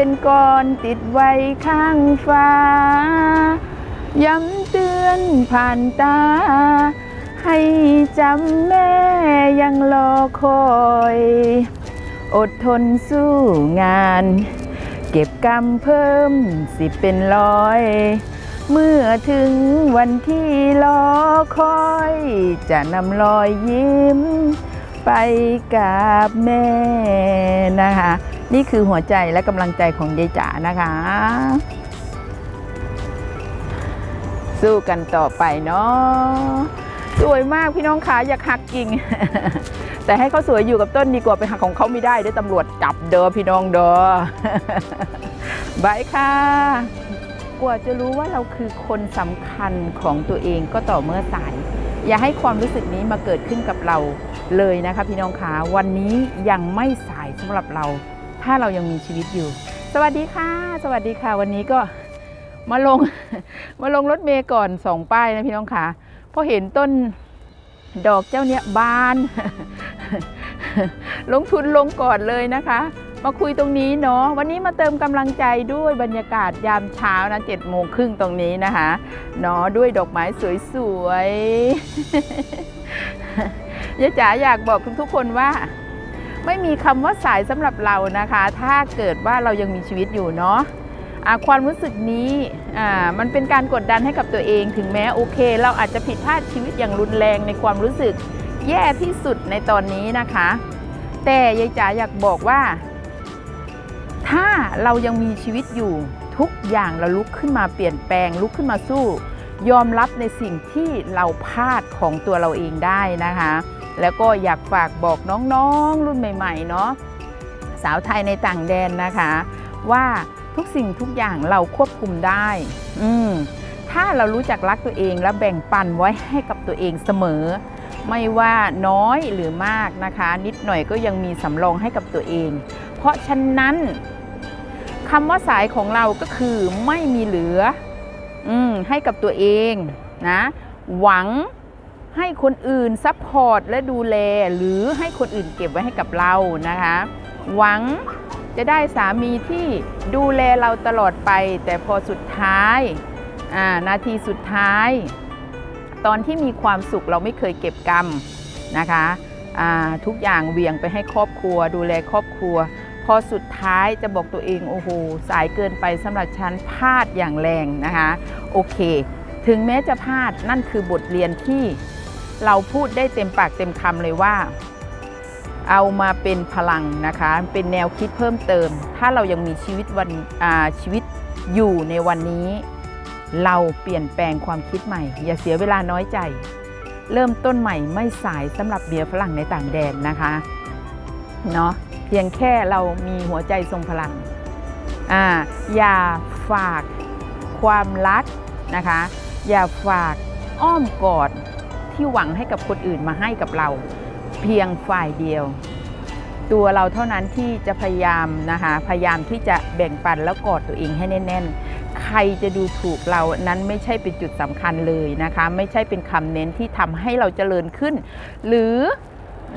เป็นก้อนติดไว้ข้างฟ้า ย้ำเตือนผ่านตา ให้จำแม่ยังรอคอย อดทนสู้งาน เก็บกรรมเพิ่มสิเป็นร้อย เมื่อถึงวันที่รอคอย จะนำรอยยิ้ม ไปกับแม่นะคะ นี่คือหัวใจและกำลังใจของยายจ๋านะคะ สู้กันต่อไปเนาะสวยมากพี่น้องขาอยากหักกิ่ง แต่ให้เขาสวยอยู่กับต้นดีกว่าไปหักของเขาไม่ได้เด้วยตำรวจจับเด้อพี่น้องเด้อบายค่ะกว่าจะรู้ว่าเราคือคนสำคัญของตัวเองก็ต่อเมื่อสาย อย่าให้ความรู้สึกนี้มาเกิดขึ้นกับเราเลยนะคะพี่น้องคะวันนี้ยังไม่สายสำหรับเรา ถ้าเรายังมีชีวิตอยู่ สวัสดีค่ะ สวัสดีค่ะ วันนี้ก็มาลงมาลงรถเมย์ก่อนสองป้ายนะพี่น้องคะเพราะเห็นต้นดอกเจ้าเนี้ยบาน ลงทุนลงก่อนเลยนะคะ มาคุยตรงนี้เนาะวันนี้มาเติมกำลังใจด้วยบรรยากาศยามเช้านะเจ็ดโมงครึ่งตรงนี้นะคะเนาะด้วยดอกไม้สวยๆยายจ๋าอยากบอกทุกๆคนว่า ไม่มีคำว่าสายสำหรับเรานะคะ ถ้าเกิดว่าเรายังมีชีวิตอยู่เนาะความรู้สึกนี้มันเป็นการกดดันให้กับตัวเอง ถึงแม้โอเค เราอาจจะผิดพลาดชีวิตอย่างรุนแรงในความรู้สึกแย่ที่สุดในตอนนี้นะคะ แต่ยายจ๋าอยากบอกว่า ถ้าเรายังมีชีวิตอยู่ทุกอย่างเราลุกขึ้นมาเปลี่ยนแปลง ลุกขึ้นมาสู้ ยอมรับในสิ่งที่เราพลาดของตัวเราเองได้นะคะ แล้วก็อยากฝากบอกน้องๆรุ่นใหม่ๆเนาะสาวไทยในต่างแดนนะคะ ว่าทุกสิ่งทุกอย่างเราควบคุมได้ อืมถ้าเรารู้จักรักตัวเองและแบ่งปันไว้ให้กับตัวเองเสมอ ไม่ว่าน้อยหรือมากนะคะ นิดหน่อยก็ยังมีสำรองให้กับตัวเอง เพราะฉะนั้นคำว่าสายของเราก็คือไม่มีเหลืออืมให้กับตัวเองนะ หวัง ให้คนอื่นซัพพอร์ตและดูแล หรือให้คนอื่นเก็บไว้ให้กับเรานะคะ หวังจะได้สามีที่ดูแลเราตลอดไป แต่พอสุดท้ายนาทีสุดท้าย ตอนที่มีความสุขเราไม่เคยเก็บกรรมนะคะทุกอย่างเวียงไปให้ครอบครัว ดูแลครอบครัว พอสุดท้ายจะบอกตัวเองโอ้โหสายเกินไปสำหรับฉันพลาดอย่างแรงนะคะ โอเค ถึงแม้จะพลาดนั่นคือบทเรียนที่ เราพูดได้เต็มปากเต็มคำเลยว่า เอามาเป็นพลังนะคะ เป็นแนวคิดเพิ่มเติม ถ้าเรายังมีชีวิตวันชีวิตอยู่ในวันนี้ เราเปลี่ยนแปลงความคิดใหม่ อย่าเสียเวลาน้อยใจ เริ่มต้นใหม่ไม่สายสำหรับเบียร์ฝรั่งในต่างแดนนะคะเนาะเพียงแค่เรามีหัวใจทรงพลังอ่าอย่าฝากความรักนะคะ อย่าฝากอ้อมกอด ที่หวังให้กับคนอื่นมาให้กับเรา เพียงฝ่ายเดียว ตัวเราเท่านั้นที่จะพยายามนะคะพยายามที่จะแบ่งปันแล้วกอดตัวเองให้แน่น ๆ ใครจะดูถูกเรานั้นไม่ใช่เป็นจุดสำคัญเลยนะคะ ไม่ใช่เป็นคำเน้นที่ทำให้เราเจริญขึ้น หรือ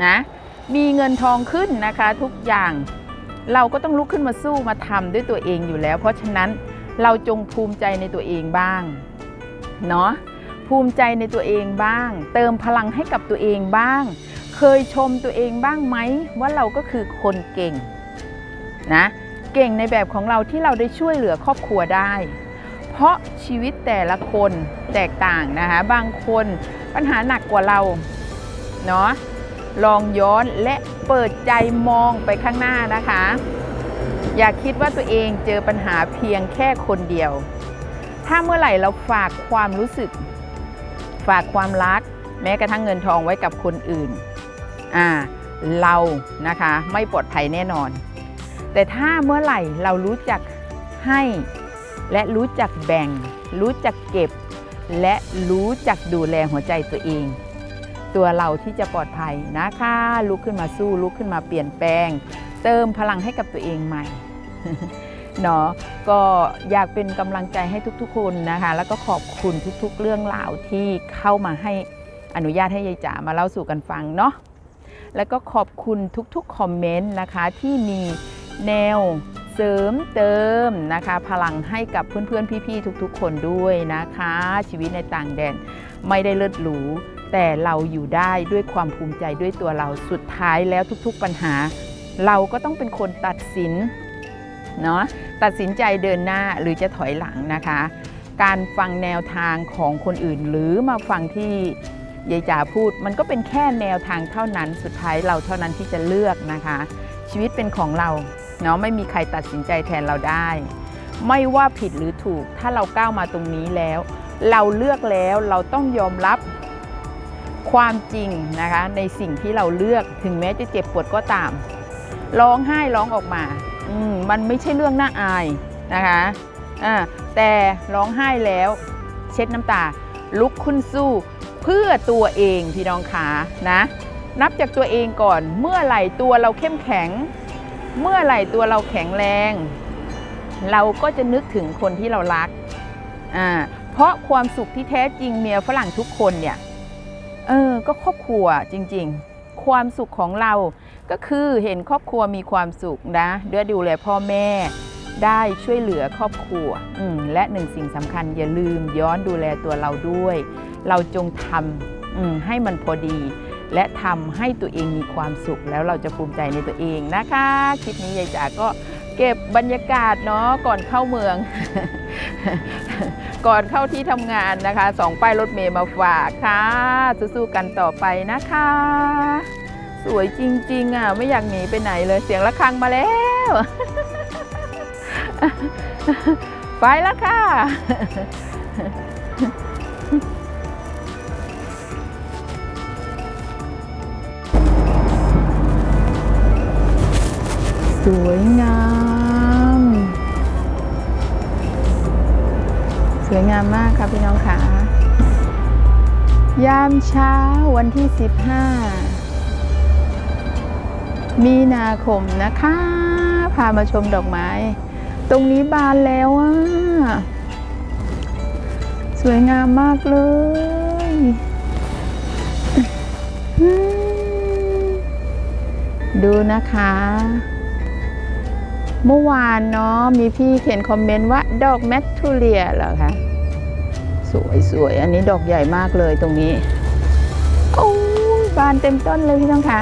นะมีเงินทองขึ้นนะคะทุกอย่างเราก็ต้องลุกขึ้นมาสู้มาทำด้วยตัวเองอยู่แล้ว เพราะฉะนั้นเราจงภูมิใจในตัวเองบ้าง เนาะ ภูมิใจในตัวเองบ้าง เติมพลังให้กับตัวเองบ้าง เคยชมตัวเองบ้างไหมว่าเราก็คือคนเก่งนะเก่งในแบบของเราที่เราได้ช่วยเหลือครอบครัวได้ เพราะชีวิตแต่ละคนแตกต่างนะคะบางคนปัญหาหนักกว่าเราเนาะลองย้อนและเปิดใจมองไปข้างหน้านะคะ อย่าคิดว่าตัวเองเจอปัญหาเพียงแค่คนเดียว ถ้าเมื่อไหร่เราฝากความรู้สึก ฝากความรัก แม้กระทั่งเงินทองไว้กับคนอื่นอ่าเรานะคะไม่ปลอดภัยแน่นอน แต่ถ้าเมื่อไหร่เรารู้จักให้ และรู้จักแบ่ง รู้จักเก็บ และรู้จักดูแลหัวใจตัวเอง ตัวเราที่จะปลอดภัยนะคะลุกขึ้นมาสู้ลุกขึ้นมาเปลี่ยนแปลง เติมพลังให้กับตัวเองใหม่ เนาะก็อยากเป็นกำลังใจให้ทุกๆคนนะคะ แล้วก็ขอบคุณทุกๆ เรื่องราวที่เข้ามาให้อนุญาตให้ยายจ๋ามาเล่าสู่กันฟังเนาะแล้วก็ขอบคุณทุกๆคอมเมนต์นะคะที่มีแนวเสเสริมเติมนะคะ พลังให้กับเพื่อนๆพี่ๆทุกๆ คนด้วยนะคะ ชีวิตในต่างแดนไม่ได้เลิศหรูแต่เราอยู่ได้ด้วยความภูมิใจด้วยตัวเราสุดท้ายแล้วทุกๆปัญหา เราก็ต้องเป็นคนตัดสิน เนาะตัดสินใจเดินหน้าหรือจะถอยหลังนะคะ การฟังแนวทางของคนอื่น หรือมาฟังที่ยายจ๋าพูด มันก็เป็นแค่แนวทางเท่านั้นสุดท้ายเราเท่านั้นที่จะเลือกนะคะ ชีวิตเป็นของเราเนาะไม่มีใครตัดสินใจแทนเราได้ ไม่ว่าผิดหรือถูกถ้าเราก้าวมาตรงนี้แล้ว เราเลือกแล้วเราต้องยอมรับความจริงนะคะในสิ่งที่เราเลือกถึงแม้จะเจ็บปวดก็ตาม ร้องไห้ร้องออกมา มมันไม่ใช่เรื่องน่าอายนะคะอ่าแต่ร้องไห้แล้วเช็ดน้ำตา ลุกขึ้นสู้ เพื่อตัวเองพี่น้องขานะ นับจากตัวเองก่อนเมื่อไหร่ตัวเราเข้มแข็ง เมื่อไหร่ตัวเราแข็งแรง เราก็จะนึกถึงคนที่เรารักอ่าเพราะความสุขที่แท้จริงเมียฝรั่งทุกคนเนี่ยเออก็ครอบครัวจริง ๆ ความสุขของเรา ก็คือเห็นครอบครัวมีความสุขนะด้วยดูแลพ่อแม่ ได้ช่วยเหลือครอบครัวและหนึ่งสิ่งสำคัญอย่าลืมย้อนดูแลตัวเราด้วย เราจงทำให้มันพอดี และทำให้ตัวเองมีความสุข แล้วเราจะภูมิใจในตัวเองนะคะคลิปนี้ยายจ๋าก็เก็บบรรยากาศเนาะก่อนเข้าเมือง ก่อนเข้าที่ทำงานนะคะสองป้ายรถเมย์มาฝากค่ะสู้ๆกันต่อไปนะคะ สวยจริง ๆอะไม่อยากหนีไปไหนเลยเสียงะระฆังมาแล้ว ไปแล้วค่ะ สวยงาม สวยงามมากค่ะพี่น้องค่ะ ยามเช้าวันที่ 15 มีนาคมนะคะ พามาชมดอกไม้ ตรงนี้บานแล้วอะ สวยงามมากเลย ดูนะคะ เมื่อวานเนาะมีพี่เขียนคอมเมนต์ว่า ดอกแมกทูเลียเหรอคะ สวยสวยอันนี้ดอกใหญ่มากเลยตรงนี้ โอ้บานเต็มต้นเลยพี่น้องคะ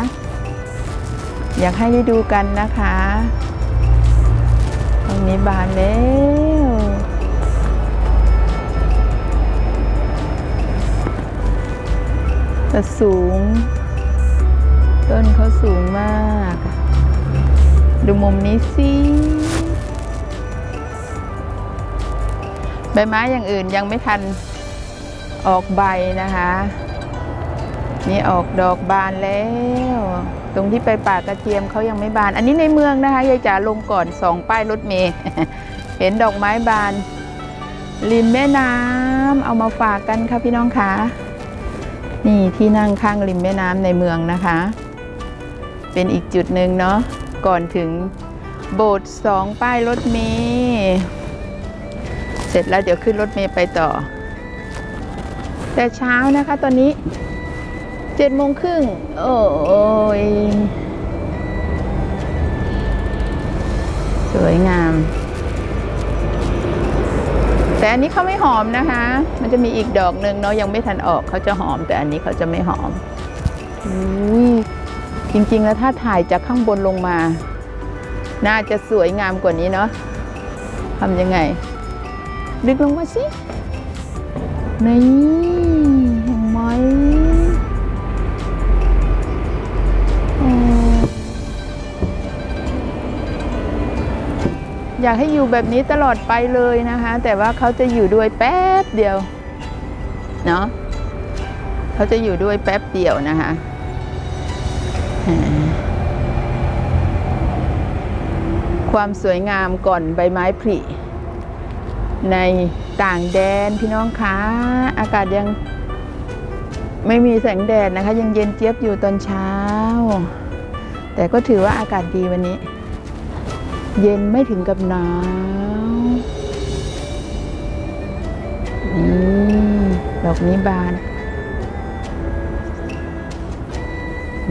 อยากให้ได้ดูกันนะคะตรงนี้บานแล้วแต่สูง ต้นเขาสูงมาก ดูมุมนี้สิใบไม้อย่างอื่นยังไม่ทันออกใบนะคะ นี่ออกดอกบานแล้ว ตรงที่ไปป่ากระเทียมเขายังไม่บาน อันนี้ในเมืองนะคะยายจ๋าลงก่อนสองป้ายรถเมย์เห็นดอกไม้บาน ริมแม่น้ำเอามาฝากกันค่ะพี่น้องคะนี่ที่นั่งข้างริมแม่น้ำในเมืองนะคะ เป็นอีกจุดหนึ่งเนาะก่อนถึงโบสถ์สองป้ายรถเมย์เสร็จแล้วเดี๋ยวขึ้นรถเมย์ไปต่อ แต่เช้านะคะตอนนี้ เจ็ดโมงครึ่งโอ้ยสวยงาม แต่อันนี้เขาไม่หอมนะคะ มันจะมีอีกดอกหนึ่งเนาะยังไม่ทันออกเขาจะหอม แต่อันนี้เขาจะไม่หอมอุ้ยจริงๆแล้วถ้าถ่ายจากข้างบนลงมา น่าจะสวยงามกว่านี้เนาะทำยังไง ดึกลงมาสินี่ อยากให้อยู่แบบนี้ตลอดไปเลยนะคะ แต่ว่าเขาจะอยู่ด้วยแป๊บเดียวเนาะเขาจะอยู่ด้วยแป๊บเดียวนะคะความสวยงามก่อนใบไม้ผลิในต่างแดนพี่น้องคะอากาศยังไม่มีแสงแดดนะคะ ยังเย็นเจี๊ยบอยู่ตอนเช้า แต่ก็ถือว่าอากาศดีวันนี้ เย็นไม่ถึงกับหนาวนี่ดอกนี้บาน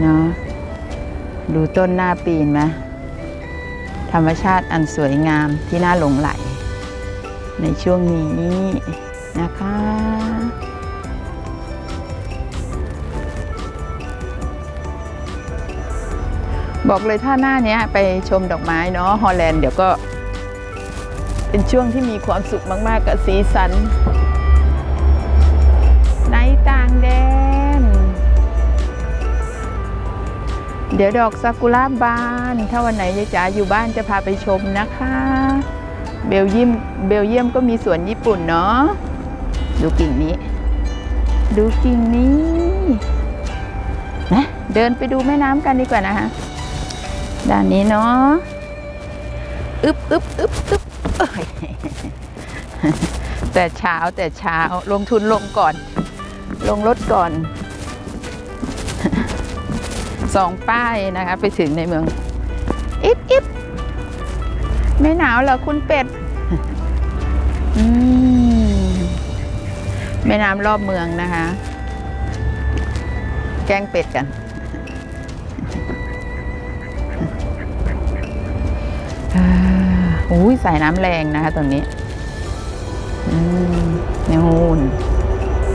เนาะดูต้นหน้าปีนไหมธรรมชาติอันสวยงามที่น่าหลงไหล ในช่วงนี้นะคะ บอกเลยถ้าหน้าเนี้ยไปชมดอกไม้เนาะฮอลแลนด์เดี๋ยวก็ เป็นช่วงที่มีความสุขมาก ๆ กับสีสัน ในต่างแดน เดี๋ยวดอกซากุระบาน ถ้าวันไหนยายจ๋าอยู่บ้านจะพาไปชมนะคะ เบลเยียมเบลเยียมก็มีสวนญี่ปุ่นเนาะดูกิ่งนี้ ดูกิ่งนี้นะเดินไปดูแม่น้ำกันดีกว่านะคะ ด้านนี้เนาะอึบอึบอึบอึบแต่เช้าแต่เช้าลงทุนลงก่อน ลงรถก่อนสองป้ายนะคะ ไปถึงในเมืองอิบอิบไม่หนาวเหรอคุณเป็ดอืมแม่น้ำรอบเมืองนะคะ แกงเป็ดกัน อ่าโอ้ยสายน้ำแรงนะคะตรงนี้อืมนูน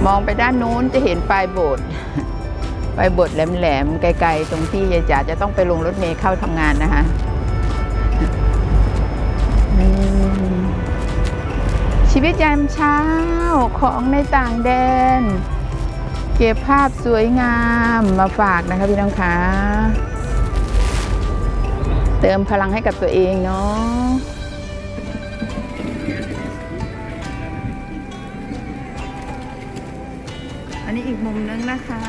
มองไปด้านนู้นจะเห็นปลายโบสถ์ปลายโบสถ์แหลมๆไกลๆ ตรงที่ยายจ๋าจะต้องไปลงรถเมล์เข้าทำงานนะคะชีวิตยามเช้าของในต่างแดน เก็บภาพสวยงามมาฝากนะคะพี่น้องคะ เติมพลังให้กับตัวเองเนาะอันนี้อีกมุมนึงนะคะ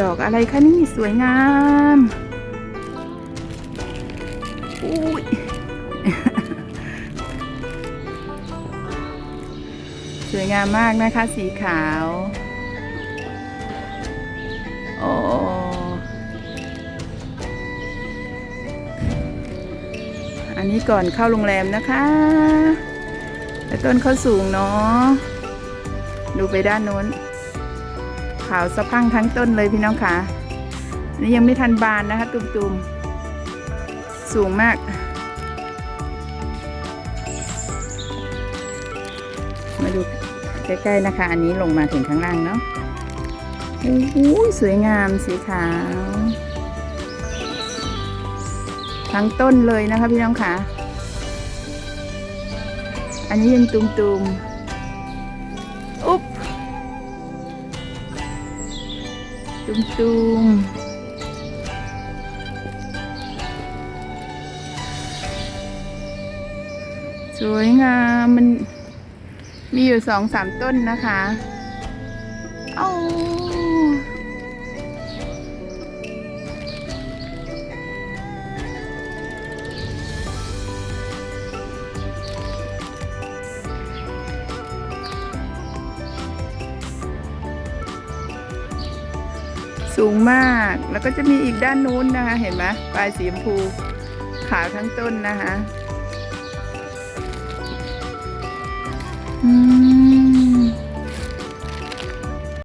ดอกอะไรคะนี่สวยงาม อุ้ยสวยงามมากนะคะสีขาว โอ้อันนี้ก่อนเข้าโรงแรมนะคะแต่ต้นเขาสูงเนาะ ดูไปด้านโน้น ขาวสะพังทั้งต้นเลยพี่น้องค่ะนนี่ยังไม่ทันบานนะคะ ตุ่มๆ สูงมาก มาดูใกล้ๆนะคะ อันนี้ลงมาถึงข้างล่างเนาะโอ้โหสวยงามสีขาว ทั้งต้นเลยนะคะพี่น้องค่ะอันนี้ยังตุ่มๆ อุ๊บ ตุ่มๆ สวยงามมันมีอยู่สองสามต้นนะคะเอาสูงมาก แล้วก็จะมีอีกด้านนู้นนะคะ เห็นไหมปลายสีชมพูขาวทั้งต้นนะคะ อืม